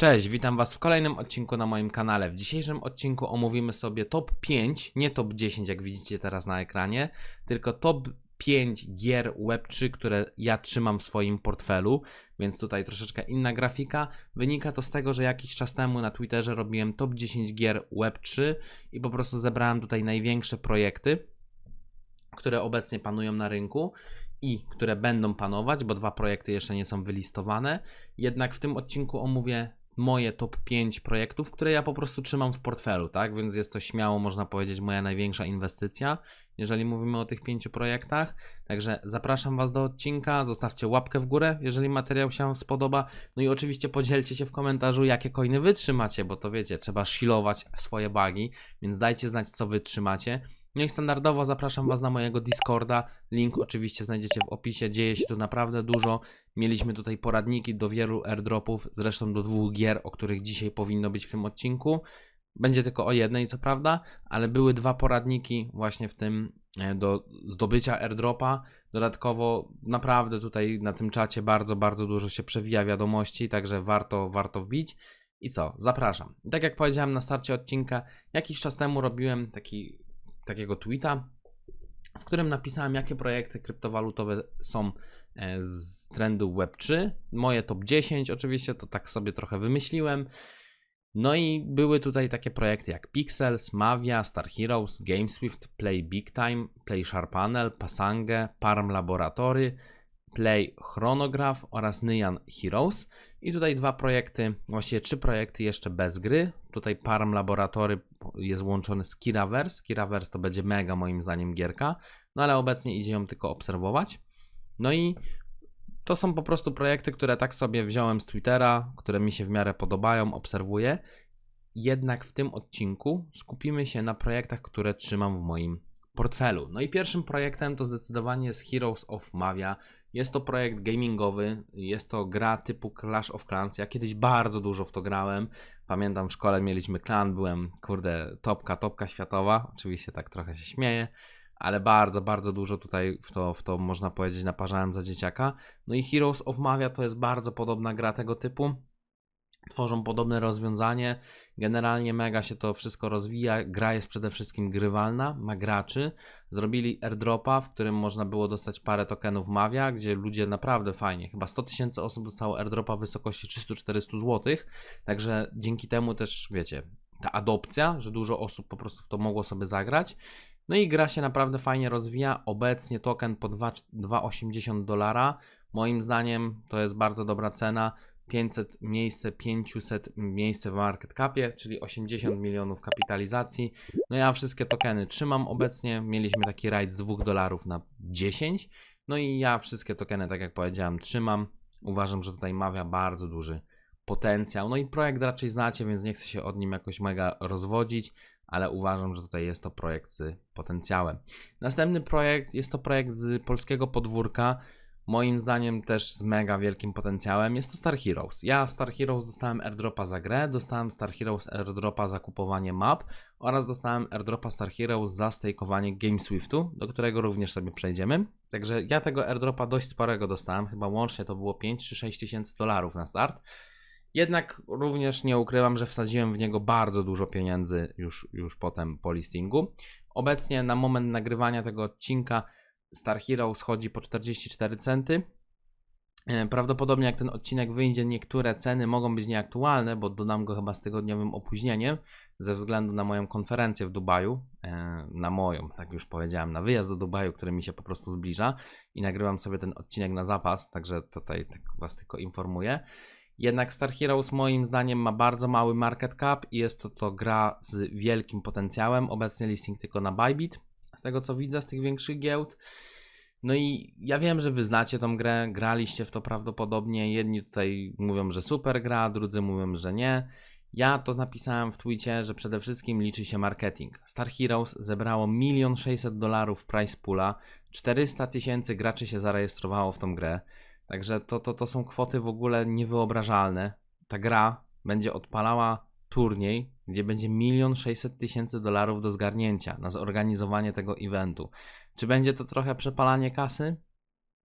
Cześć, witam Was w kolejnym odcinku na moim kanale. W dzisiejszym odcinku omówimy sobie top 5, nie top 10, jak widzicie teraz na ekranie, tylko top 5 gier Web3, które ja trzymam w swoim portfelu, więc tutaj troszeczkę inna grafika. Wynika to z tego, że jakiś czas temu na Twitterze robiłem top 10 gier Web3 i po prostu zebrałem tutaj największe projekty, które obecnie panują na rynku i które będą panować, bo dwa projekty jeszcze nie są wylistowane. Jednak w tym odcinku omówię moje top 5 projektów, które ja po prostu trzymam w portfelu, tak? Więc jest to śmiało, można powiedzieć, moja największa inwestycja, jeżeli mówimy o tych pięciu projektach. Także zapraszam Was do odcinka, zostawcie łapkę w górę, jeżeli materiał się spodoba. No i oczywiście podzielcie się w komentarzu, jakie coiny wytrzymacie, bo to wiecie, trzeba shilować swoje bugi, więc dajcie znać, co wytrzymacie. No i standardowo zapraszam Was na mojego Discorda. Link oczywiście znajdziecie w opisie. Dzieje się tu naprawdę dużo. Mieliśmy tutaj poradniki do wielu airdropów, zresztą do dwóch gier, o których dzisiaj powinno być w tym odcinku. Będzie tylko o jednej, co prawda, ale były dwa poradniki właśnie w tym e, do zdobycia airdropa. Dodatkowo naprawdę tutaj na tym czacie bardzo, bardzo dużo się przewija wiadomości, także warto, warto wbić. I co? Zapraszam. Tak jak powiedziałem na starcie odcinka, jakiś czas temu robiłem taki, takiego tweeta, w którym napisałem, jakie projekty kryptowalutowe są E, z trendu Web3. Moje top 10 oczywiście, to tak sobie trochę wymyśliłem. No i były tutaj takie projekty jak Pixels, Mavia, Star Heroes, GameSwift, Play Big Time, Play Sharpanel, Pasange, Parm Laboratory, Play Chronograph oraz Nyan Heroes. I tutaj dwa projekty, właściwie trzy projekty jeszcze bez gry. Tutaj Parm Laboratory jest łączony z Kiraverse. Kiraverse to będzie mega moim zdaniem gierka, no ale obecnie idzie ją tylko obserwować. No i to są po prostu projekty, które tak sobie wziąłem z Twittera, które mi się w miarę podobają, obserwuję. Jednak w tym odcinku skupimy się na projektach, które trzymam w moim portfelu. No i pierwszym projektem to zdecydowanie jest Heroes of Mavia. Jest to projekt gamingowy, jest to gra typu Clash of Clans. Ja kiedyś bardzo dużo w to grałem. Pamiętam w szkole mieliśmy klan, byłem kurde topka, topka światowa. Oczywiście tak trochę się śmieję ale bardzo, bardzo dużo tutaj w to, w to można powiedzieć naparzałem za dzieciaka. No i Heroes of Mavia to jest bardzo podobna gra tego typu. Tworzą podobne rozwiązanie. Generalnie mega się to wszystko rozwija. Gra jest przede wszystkim grywalna, ma graczy. Zrobili airdropa, w którym można było dostać parę tokenów Mavia, gdzie ludzie naprawdę fajnie, chyba 100 tysięcy osób dostało airdropa w wysokości 300-400 zł. Także dzięki temu też, wiecie, ta adopcja, że dużo osób po prostu w to mogło sobie zagrać. No i gra się naprawdę fajnie rozwija. Obecnie token po 2,80 dolara. Moim zdaniem to jest bardzo dobra cena. 500 miejsce, 500 miejsce w market capie, czyli 80 milionów kapitalizacji. No ja wszystkie tokeny trzymam obecnie. Mieliśmy taki rajd z 2 dolarów na 10. No i ja wszystkie tokeny, tak jak powiedziałem, trzymam. Uważam, że tutaj mawia bardzo duży potencjał. No i projekt raczej znacie, więc nie chcę się od nim jakoś mega rozwodzić ale uważam, że tutaj jest to projekt z potencjałem. Następny projekt jest to projekt z polskiego podwórka. Moim zdaniem też z mega wielkim potencjałem jest to Star Heroes. Ja Star Heroes dostałem airdropa za grę, dostałem Star Heroes airdropa za kupowanie map oraz dostałem airdropa Star Heroes za stakeowanie GameSwiftu, do którego również sobie przejdziemy. Także ja tego airdropa dość sporego dostałem, chyba łącznie to było 5 czy 6 tysięcy dolarów na start. Jednak również nie ukrywam, że wsadziłem w niego bardzo dużo pieniędzy już, już potem po listingu. Obecnie na moment nagrywania tego odcinka Star Hero schodzi po 44 centy. E, prawdopodobnie jak ten odcinek wyjdzie, niektóre ceny mogą być nieaktualne, bo dodam go chyba z tygodniowym opóźnieniem ze względu na moją konferencję w Dubaju, e, na moją, tak już powiedziałem, na wyjazd do Dubaju, który mi się po prostu zbliża i nagrywam sobie ten odcinek na zapas, także tutaj tak Was tylko informuję. Jednak Star Heroes moim zdaniem ma bardzo mały market cap i jest to, to gra z wielkim potencjałem. Obecnie listing tylko na Bybit, z tego co widzę z tych większych giełd. No i ja wiem, że wy znacie tą grę, graliście w to prawdopodobnie. Jedni tutaj mówią, że super gra, drudzy mówią, że nie. Ja to napisałem w twicie, że przede wszystkim liczy się marketing. Star Heroes zebrało 1 600 dolarów price poola, 400 tysięcy graczy się zarejestrowało w tą grę. Także to, to, to są kwoty w ogóle niewyobrażalne. Ta gra będzie odpalała turniej, gdzie będzie milion sześćset tysięcy dolarów do zgarnięcia na zorganizowanie tego eventu. Czy będzie to trochę przepalanie kasy?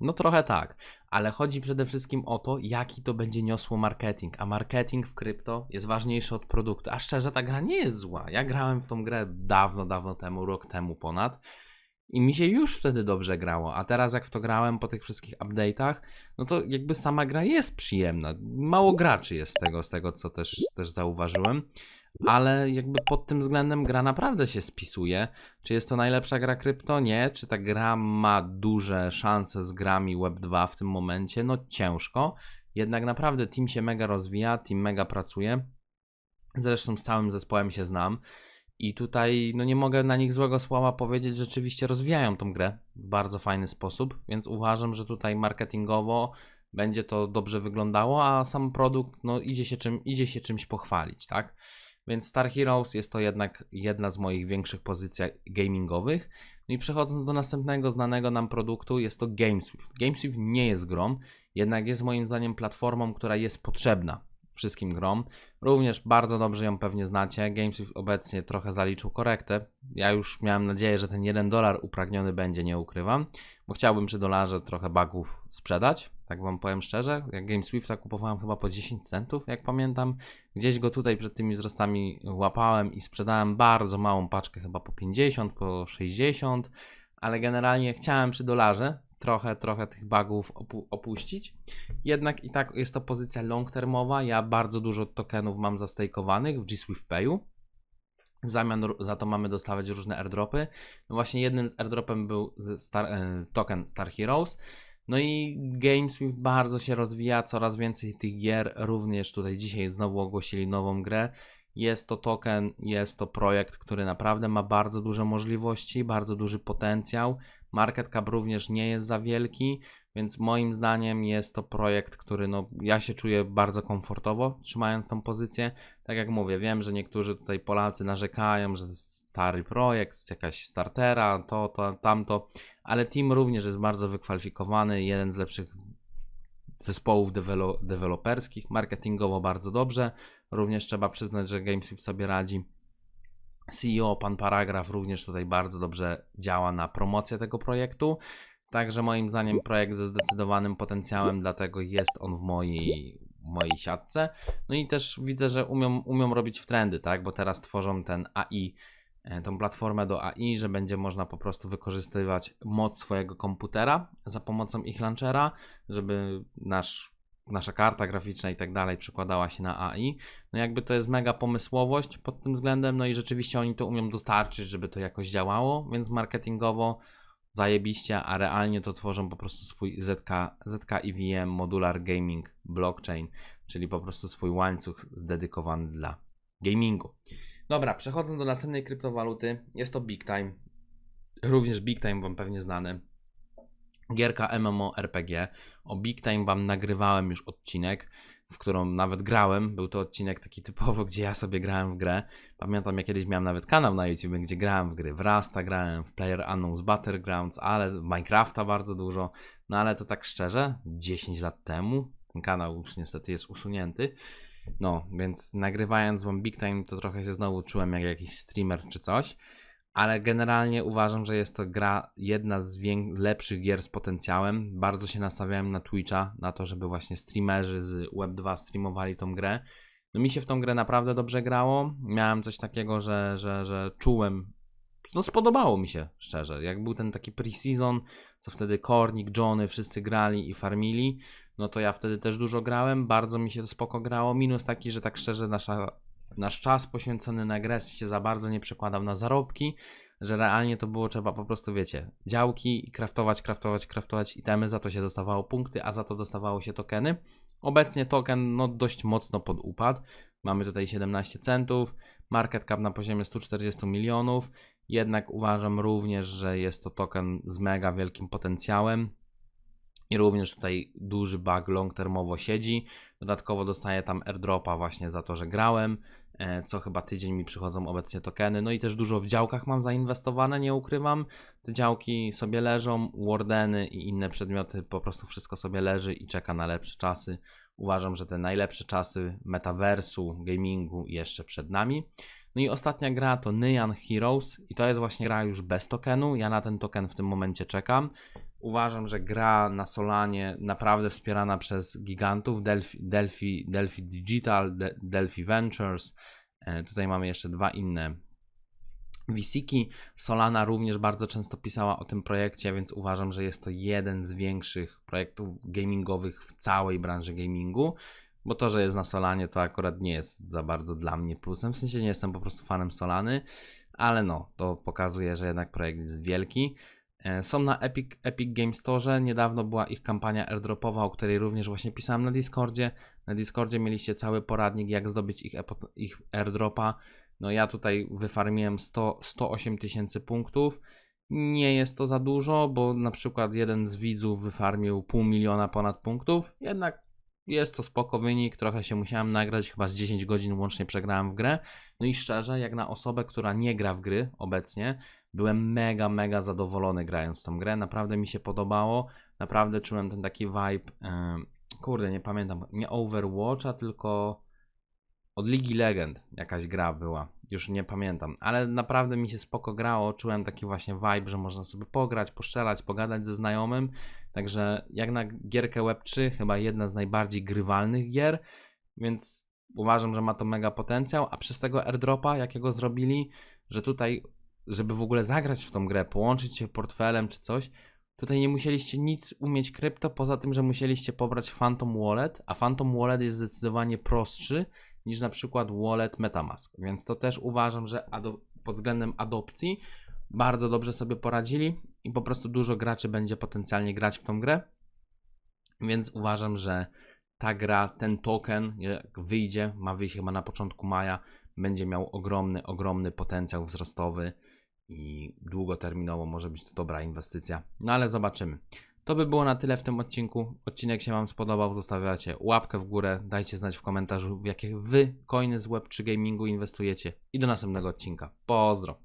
No trochę tak, ale chodzi przede wszystkim o to, jaki to będzie niosło marketing, a marketing w krypto jest ważniejszy od produktu. A szczerze, ta gra nie jest zła. Ja grałem w tą grę dawno, dawno temu, rok temu ponad i mi się już wtedy dobrze grało, a teraz jak w to grałem po tych wszystkich update'ach, no to jakby sama gra jest przyjemna. Mało graczy jest z tego, z tego co też, też zauważyłem, ale jakby pod tym względem gra naprawdę się spisuje. Czy jest to najlepsza gra krypto? Nie. Czy ta gra ma duże szanse z grami Web2 w tym momencie? No ciężko. Jednak naprawdę team się mega rozwija, team mega pracuje. Zresztą z całym zespołem się znam. I tutaj no nie mogę na nich złego słowa powiedzieć, rzeczywiście rozwijają tą grę w bardzo fajny sposób, więc uważam, że tutaj marketingowo będzie to dobrze wyglądało, a sam produkt no idzie się, czym, idzie się czymś pochwalić, tak? Więc Star Heroes jest to jednak jedna z moich większych pozycji gamingowych. No i przechodząc do następnego znanego nam produktu, jest to GameSwift. GameSwift nie jest grą, jednak jest moim zdaniem platformą, która jest potrzebna wszystkim grom. Również bardzo dobrze ją pewnie znacie. GameSwift obecnie trochę zaliczył korektę. Ja już miałem nadzieję, że ten 1 dolar upragniony będzie, nie ukrywam, bo chciałbym przy dolarze trochę bugów sprzedać, tak wam powiem szczerze. Jak GameSwifta kupowałem chyba po 10 centów, jak pamiętam. Gdzieś go tutaj przed tymi wzrostami łapałem i sprzedałem bardzo małą paczkę, chyba po 50, po 60, ale generalnie chciałem przy dolarze trochę, trochę tych bugów opu opuścić. Jednak i tak jest to pozycja long termowa. Ja bardzo dużo tokenów mam zastejkowanych w G Swift Payu. W zamian za to mamy dostawać różne airdropy. No właśnie jednym z airdropem był Star, e, token Star Heroes. No i GameSwift bardzo się rozwija, coraz więcej tych gier, również tutaj dzisiaj znowu ogłosili nową grę. Jest to token, jest to projekt, który naprawdę ma bardzo duże możliwości, bardzo duży potencjał. Market cap również nie jest za wielki, więc moim zdaniem jest to projekt, który no, ja się czuję bardzo komfortowo trzymając tą pozycję. Tak jak mówię, wiem, że niektórzy tutaj Polacy narzekają, że to jest stary projekt, jakaś startera, to, to, tamto, ale team również jest bardzo wykwalifikowany, jeden z lepszych zespołów dewelo deweloperskich, marketingowo bardzo dobrze. Również trzeba przyznać, że GameSwift sobie radzi. CEO, pan Paragraf, również tutaj bardzo dobrze działa na promocję tego projektu. Także moim zdaniem projekt ze zdecydowanym potencjałem, dlatego jest on w mojej, mojej siatce. No i też widzę, że umią, umią robić w trendy, tak? Bo teraz tworzą ten AI, e, tą platformę do AI, że będzie można po prostu wykorzystywać moc swojego komputera za pomocą ich launchera, żeby nasz nasza karta graficzna i tak dalej przekładała się na AI. No jakby to jest mega pomysłowość pod tym względem, no i rzeczywiście oni to umią dostarczyć, żeby to jakoś działało, więc marketingowo zajebiście, a realnie to tworzą po prostu swój ZK, ZK Modular Gaming Blockchain, czyli po prostu swój łańcuch zdedykowany dla gamingu. Dobra, przechodząc do następnej kryptowaluty, jest to Big Time. Również Big Time Wam pewnie znany Gierka MMORPG. O Big Time Wam nagrywałem już odcinek, w którą nawet grałem. Był to odcinek taki typowo, gdzie ja sobie grałem w grę. Pamiętam, ja kiedyś miałem nawet kanał na YouTube, gdzie grałem w gry. W Rasta grałem, w Player Unknown's Battlegrounds, ale w Minecrafta bardzo dużo. No ale to tak szczerze, 10 lat temu. Ten kanał już niestety jest usunięty. No, więc nagrywając wam Big Time, to trochę się znowu czułem jak jakiś streamer czy coś ale generalnie uważam, że jest to gra jedna z lepszych gier z potencjałem. Bardzo się nastawiałem na Twitcha, na to, żeby właśnie streamerzy z Web2 streamowali tą grę. No mi się w tą grę naprawdę dobrze grało. Miałem coś takiego, że, że, że czułem, no spodobało mi się szczerze. Jak był ten taki pre-season, co wtedy Kornik, Johnny, wszyscy grali i farmili, no to ja wtedy też dużo grałem, bardzo mi się to spoko grało. Minus taki, że tak szczerze nasza nasz czas poświęcony na grę się za bardzo nie przekładał na zarobki, że realnie to było trzeba po prostu, wiecie, działki, kraftować, kraftować, kraftować itemy, za to się dostawało punkty, a za to dostawało się tokeny. Obecnie token no dość mocno podupadł. Mamy tutaj 17 centów, market cap na poziomie 140 milionów. Jednak uważam również, że jest to token z mega wielkim potencjałem. Również tutaj duży bug long termowo siedzi. Dodatkowo dostaję tam airdropa właśnie za to, że grałem. E, co chyba tydzień mi przychodzą obecnie tokeny. No i też dużo w działkach mam zainwestowane, nie ukrywam. Te działki sobie leżą, wardeny i inne przedmioty, po prostu wszystko sobie leży i czeka na lepsze czasy. Uważam, że te najlepsze czasy metaversu, gamingu jeszcze przed nami. No i ostatnia gra to Nyan Heroes i to jest właśnie gra już bez tokenu. Ja na ten token w tym momencie czekam. Uważam, że gra na Solanie naprawdę wspierana przez gigantów Delphi, Delphi, Delphi Digital, De, Delphi Ventures. E, tutaj mamy jeszcze dwa inne Wisiki. Solana również bardzo często pisała o tym projekcie, więc uważam, że jest to jeden z większych projektów gamingowych w całej branży gamingu. Bo to, że jest na Solanie, to akurat nie jest za bardzo dla mnie plusem. W sensie nie jestem po prostu fanem Solany, ale no, to pokazuje, że jednak projekt jest wielki. E, Są na Epic, Epic Game Store. Niedawno była ich kampania airdropowa, o której również właśnie pisałem na Discordzie. Na Discordzie mieliście cały poradnik, jak zdobyć ich, ich airdropa. No ja tutaj wyfarmiłem 100, 108 tysięcy punktów. Nie jest to za dużo, bo na przykład jeden z widzów wyfarmił pół miliona ponad punktów. Jednak jest to spoko wynik, trochę się musiałem nagrać, chyba z 10 godzin łącznie przegrałem w grę. No i szczerze, jak na osobę, która nie gra w gry obecnie, byłem mega, mega zadowolony grając tą grę. Naprawdę mi się podobało. Naprawdę czułem ten taki vibe. kurde, nie pamiętam. Nie Overwatcha, tylko od Ligi Legend jakaś gra była. Już nie pamiętam. Ale naprawdę mi się spoko grało. Czułem taki właśnie vibe, że można sobie pograć, poszczelać, pogadać ze znajomym. Także jak na gierkę Web3, chyba jedna z najbardziej grywalnych gier. Więc uważam, że ma to mega potencjał. A przez tego airdropa, jakiego zrobili, że tutaj żeby w ogóle zagrać w tą grę, połączyć się portfelem czy coś, tutaj nie musieliście nic umieć krypto, poza tym, że musieliście pobrać Phantom Wallet, a Phantom Wallet jest zdecydowanie prostszy niż na przykład wallet Metamask, więc to też uważam, że pod względem adopcji bardzo dobrze sobie poradzili i po prostu dużo graczy będzie potencjalnie grać w tą grę, więc uważam, że ta gra, ten token, jak wyjdzie, ma wyjść chyba na początku maja, będzie miał ogromny, ogromny potencjał wzrostowy i długoterminowo może być to dobra inwestycja. No ale zobaczymy. To by było na tyle w tym odcinku. Odcinek się Wam spodobał, zostawiacie łapkę w górę, dajcie znać w komentarzu, w jakie Wy coiny z Web3 Gamingu inwestujecie i do następnego odcinka. Pozdro!